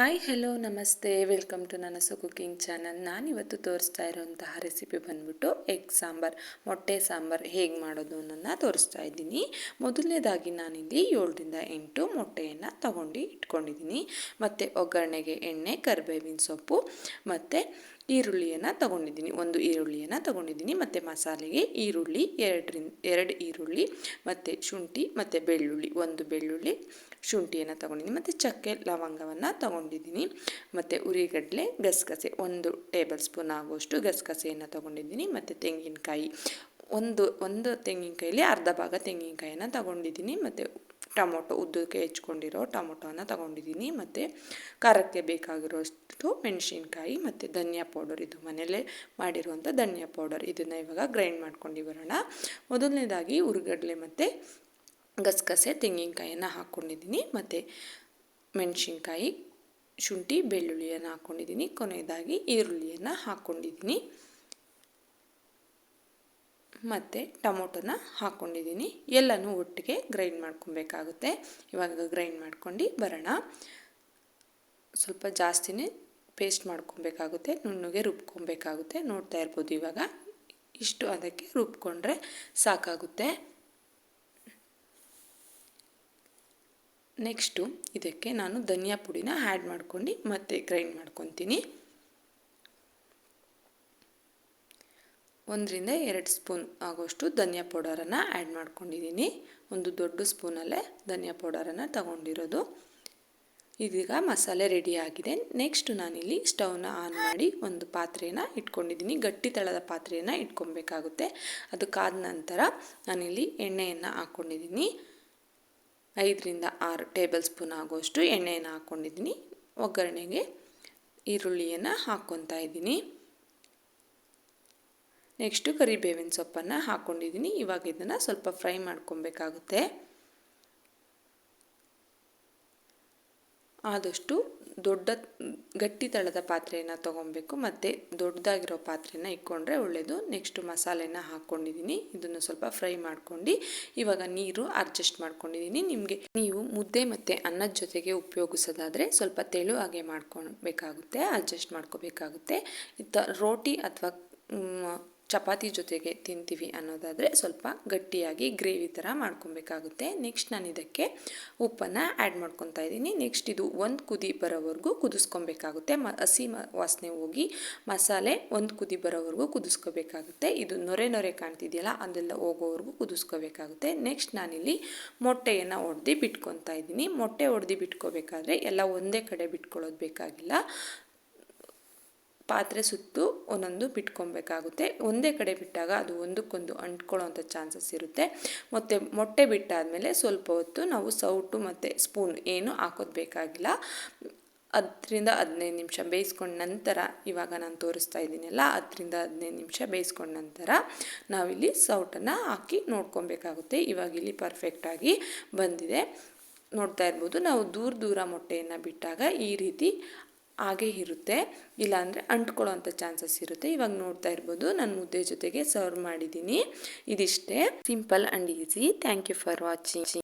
Hi hello ನಮಸ್ತೆ welcome to Nanasu cooking channel ನಾನಿವತ್ತು ತೋರಿಸ್ತಾ ಇರೋಂತಹ ರೆಸಿಪಿ ಬಂದ್ಬಿಟ್ಟು ಎಗ್ ಸಾಂಬಾರ್, ಮೊಟ್ಟೆ ಸಾಂಬಾರ್ ಹೇಗೆ ಮಾಡೋದು ಅನ್ನೋದನ್ನ ತೋರಿಸ್ತಾ ಇದ್ದೀನಿ. ಮೊದಲನೇದಾಗಿ ನಾನಿಲ್ಲಿ ಏಳರಿಂದ ಎಂಟು ಮೊಟ್ಟೆಯನ್ನು ತಗೊಂಡು ಇಟ್ಕೊಂಡಿದ್ದೀನಿ. ಮತ್ತು ಒಗ್ಗರಣೆಗೆ ಎಣ್ಣೆ, ಕರಿಬೇವಿನ ಸೊಪ್ಪು, ಮತ್ತು ಈರುಳ್ಳಿಯನ್ನು ತಗೊಂಡಿದ್ದೀನಿ. ಒಂದು ಈರುಳ್ಳಿಯನ್ನು ತಗೊಂಡಿದ್ದೀನಿ. ಮತ್ತು ಮಸಾಲೆಗೆ ಈರುಳ್ಳಿ, ಎರಡರಿಂದ, ಎರಡು ಈರುಳ್ಳಿ, ಮತ್ತು ಶುಂಠಿ, ಮತ್ತು ಬೆಳ್ಳುಳ್ಳಿ, ಒಂದು ಬೆಳ್ಳುಳ್ಳಿ ಶುಂಠಿಯನ್ನು ತಗೊಂಡಿದ್ದೀನಿ ಮತ್ತು ಚಕ್ಕೆ ಲವಂಗವನ್ನು ತಗೊಂಡಿದ್ದೀನಿ. ಮತ್ತು ಉರಿಗಡಲೆ, ಗಸಗಸೆ, ಒಂದು ಟೇಬಲ್ ಸ್ಪೂನ್ ಆಗುವಷ್ಟು ಗಸಗಸೆಯನ್ನು ತಗೊಂಡಿದ್ದೀನಿ. ಮತ್ತು ತೆಂಗಿನಕಾಯಿ, ಒಂದು ಒಂದು ತೆಂಗಿನಕಾಯಲ್ಲಿ ಅರ್ಧ ಭಾಗ ತೆಂಗಿನಕಾಯಿನ ತಗೊಂಡಿದ್ದೀನಿ. ಮತ್ತು ಟೊಮೊಟೊ, ಉದ್ದಕ್ಕೆ ಹೆಚ್ಕೊಂಡಿರೋ ಟೊಮೊಟೊವನ್ನು ತಗೊಂಡಿದ್ದೀನಿ. ಮತ್ತು ಖಾರಕ್ಕೆ ಬೇಕಾಗಿರೋಷ್ಟು ಮೆಣಸಿನ್ಕಾಯಿ, ಮತ್ತು ಧನಿಯಾ ಪೌಡರ್, ಇದು ಮನೆಯಲ್ಲೇ ಮಾಡಿರುವಂಥ ಧನಿಯಾ ಪೌಡರ್. ಇದನ್ನು ಇವಾಗ ಗ್ರೈಂಡ್ ಮಾಡ್ಕೊಂಡು ಬರೋಣ. ಮೊದಲನೇದಾಗಿ ಉರುಗಡ್ಲೆ ಮತ್ತು ಗಸಗಸೆ, ತೆಂಗಿನಕಾಯಿಯನ್ನು ಹಾಕ್ಕೊಂಡಿದ್ದೀನಿ ಮತ್ತು ಮೆಣಸಿನ್ಕಾಯಿ, ಶುಂಠಿ, ಬೆಳ್ಳುಳ್ಳಿಯನ್ನು ಹಾಕ್ಕೊಂಡಿದ್ದೀನಿ ಕೊನೆಯದಾಗಿ ಈರುಳ್ಳಿಯನ್ನು ಹಾಕ್ಕೊಂಡಿದ್ದೀನಿ ಮತ್ತು ಟೊಮೊಟೊನ ಹಾಕ್ಕೊಂಡಿದ್ದೀನಿ ಎಲ್ಲನೂ ಒಟ್ಟಿಗೆ ಗ್ರೈಂಡ್ ಮಾಡ್ಕೊಬೇಕಾಗುತ್ತೆ. ಇವಾಗ ಗ್ರೈಂಡ್ ಮಾಡ್ಕೊಂಡು ಬರೋಣ. ಸ್ವಲ್ಪ ಜಾಸ್ತಿನೇ ಪೇಸ್ಟ್ ಮಾಡ್ಕೊಬೇಕಾಗುತ್ತೆ. ನುಣ್ಣಗೆ ರುಬ್ಕೊಬೇಕಾಗುತ್ತೆ. ನೋಡ್ತಾ ಇರ್ಬೋದು ಇವಾಗ. ಇಷ್ಟು ಅದಕ್ಕೆ ರುಬ್ಕೊಂಡ್ರೆ ಸಾಕಾಗುತ್ತೆ. ನೆಕ್ಸ್ಟು ಇದಕ್ಕೆ ನಾನು ಧನಿಯಾ ಪುಡಿನ ಆ್ಯಡ್ ಮಾಡ್ಕೊಂಡು ಮತ್ತೆ ಗ್ರೈಂಡ್ ಮಾಡ್ಕೊತೀನಿ. ಒಂದರಿಂದ ಎರಡು ಸ್ಪೂನ್ ಆಗೋಷ್ಟು ಧನಿಯಾ ಪೌಡರನ್ನು ಆ್ಯಡ್ ಮಾಡ್ಕೊಂಡಿದ್ದೀನಿ. ಒಂದು ದೊಡ್ಡ ಸ್ಪೂನಲ್ಲೇ ಧನಿಯಾ ಪೌಡರನ್ನು ತಗೊಂಡಿರೋದು. ಇದೀಗ ಮಸಾಲೆ ರೆಡಿಯಾಗಿದೆ ನೆಕ್ಸ್ಟು ನಾನಿಲ್ಲಿ ಸ್ಟವ್ನ ಆನ್ ಮಾಡಿ ಒಂದು ಪಾತ್ರೆನ ಇಟ್ಕೊಂಡಿದ್ದೀನಿ. ಗಟ್ಟಿ ತಳದ ಪಾತ್ರೆಯನ್ನು ಇಟ್ಕೊಬೇಕಾಗುತ್ತೆ. ಅದಕ್ಕಾದ ನಂತರ ನಾನಿಲ್ಲಿ ಎಣ್ಣೆಯನ್ನು ಹಾಕ್ಕೊಂಡಿದ್ದೀನಿ ಐದರಿಂದ ಆರು ಟೇಬಲ್ ಸ್ಪೂನ್ ಆಗುವಷ್ಟು ಎಣ್ಣೆಯನ್ನು ಹಾಕ್ಕೊಂಡಿದ್ದೀನಿ. ಒಗ್ಗರಣೆಗೆ ಈರುಳ್ಳಿಯನ್ನು ಹಾಕ್ಕೊತಾ ಇದ್ದೀನಿ. ನೆಕ್ಸ್ಟು ಕರಿಬೇವಿನ ಸೊಪ್ಪನ್ನು ಹಾಕ್ಕೊಂಡಿದ್ದೀನಿ. ಇವಾಗ ಇದನ್ನು ಸ್ವಲ್ಪ ಫ್ರೈ ಮಾಡ್ಕೊಬೇಕಾಗುತ್ತೆ. ಆದಷ್ಟು ದೊಡ್ಡ ಗಟ್ಟಿ ತಳದ ಪಾತ್ರೆಯನ್ನು ತೊಗೊಬೇಕು, ಮತ್ತು ದೊಡ್ಡದಾಗಿರೋ ಪಾತ್ರೆನ ಇಟ್ಕೊಂಡ್ರೆ ಒಳ್ಳೆಯದು ನೆಕ್ಸ್ಟು ಮಸಾಲೆನ ಹಾಕ್ಕೊಂಡಿದ್ದೀನಿ ಇದನ್ನು ಸ್ವಲ್ಪ ಫ್ರೈ ಮಾಡ್ಕೊಂಡು ಇವಾಗ ನೀರು ಅಡ್ಜಸ್ಟ್ ಮಾಡ್ಕೊಂಡಿದ್ದೀನಿ ನಿಮಗೆ ನೀವು ಮುದ್ದೆ ಮತ್ತು ಅನ್ನದ ಜೊತೆಗೆ ಉಪಯೋಗಿಸೋದಾದರೆ ಸ್ವಲ್ಪ ತೆಳು ಹಾಗೆ ಮಾಡ್ಕೊಬೇಕಾಗುತ್ತೆ ಅಡ್ಜಸ್ಟ್ ಮಾಡ್ಕೋಬೇಕಾಗುತ್ತೆ. ರೋಟಿ ಅಥವಾ ಚಪಾತಿ ಜೊತೆಗೆ ತಿಂತೀವಿ ಅನ್ನೋದಾದರೆ ಸ್ವಲ್ಪ ಗಟ್ಟಿಯಾಗಿ ಗ್ರೇವಿ ಥರ ಮಾಡ್ಕೊಬೇಕಾಗುತ್ತೆ. ನೆಕ್ಸ್ಟ್ ನಾನು ಇದಕ್ಕೆ ಉಪ್ಪನ್ನು ಆ್ಯಡ್ ಮಾಡ್ಕೊತಾ ಇದ್ದೀನಿ. ನೆಕ್ಸ್ಟ್ ಇದು ಒಂದು ಕುದಿ ಬರೋವರೆಗೂ ಕುದಿಸ್ಕೊಬೇಕಾಗುತ್ತೆ. ಮ, ಹಸಿ ವಾಸನೆ ಹೋಗಿ ಮಸಾಲೆ ಒಂದು ಕುದಿ ಬರೋವರೆಗೂ ಕುದಿಸ್ಕೋಬೇಕಾಗುತ್ತೆ. ಇದು ನೊರೆ ನೊರೆ ಕಾಣ್ತಿದೆಯಲ್ಲ, ಅದೆಲ್ಲ ಹೋಗೋವರೆಗೂ ಕುದಿಸ್ಕೋಬೇಕಾಗುತ್ತೆ. ನೆಕ್ಸ್ಟ್ ನಾನಿಲ್ಲಿ ಮೊಟ್ಟೆಯನ್ನು ಒಡ್ದು ಬಿಟ್ಕೊತಾ ಇದ್ದೀನಿ. ಮೊಟ್ಟೆ ಒಡ್ದು ಬಿಟ್ಕೋಬೇಕಾದ್ರೆ ಎಲ್ಲ ಒಂದೇ ಕಡೆ ಬಿಟ್ಕೊಳ್ಳೋದು ಬೇಕಾಗಿಲ್ಲ. ಪಾತ್ರೆ ಸುತ್ತು ಒಂದೊಂದು ಬಿಟ್ಕೊಬೇಕಾಗುತ್ತೆ ಒಂದೇ ಕಡೆ ಬಿಟ್ಟಾಗ ಅದು ಒಂದಕ್ಕೊಂದು ಅಂಟ್ಕೊಳ್ಳೋವಂಥ ಚಾನ್ಸಸ್ ಇರುತ್ತೆ. ಮತ್ತು ಮೊಟ್ಟೆ ಬಿಟ್ಟಾದಮೇಲೆ ಸ್ವಲ್ಪ ಹೊತ್ತು ನಾವು ಸೌಟು ಮತ್ತು ಸ್ಪೂನ್ ಏನು ಹಾಕೋದು ಬೇಕಾಗಿಲ್ಲ. ಹತ್ತರಿಂದ ಹದಿನೈದು ನಿಮಿಷ ಬೇಯಿಸ್ಕೊಂಡ ನಂತರ, ಇವಾಗ ನಾನು ತೋರಿಸ್ತಾ ಇದ್ದೀನಲ್ಲ ಹತ್ತರಿಂದ ಹದಿನೈದು ನಿಮಿಷ ಬೇಯಿಸ್ಕೊಂಡ ನಂತರ ನಾವಿಲ್ಲಿ ಸೌಟನ್ನು ಹಾಕಿ ನೋಡ್ಕೊಬೇಕಾಗುತ್ತೆ ಇವಾಗ ಇಲ್ಲಿ ಪರ್ಫೆಕ್ಟಾಗಿ ಬಂದಿದೆ. ನೋಡ್ತಾ ಇರ್ಬೋದು, ನಾವು ದೂರ ದೂರ ಮೊಟ್ಟೆಯನ್ನು ಬಿಟ್ಟಾಗ ಈ ರೀತಿ ಹಾಗೆ ಇರುತ್ತೆ. ಇಲ್ಲಾಂದರೆ ಅಂಟ್ಕೊಳ್ಳೋ ಚಾನ್ಸಸ್ ಇರುತ್ತೆ. ಇವಾಗ ನೋಡ್ತಾ ಇರ್ಬೋದು, ನಾನು ಮುದ್ದೆ ಜೊತೆಗೆ ಸರ್ವ್ ಮಾಡಿದ್ದೀನಿ. ಇದಿಷ್ಟೇ. Simple and easy thank you for watching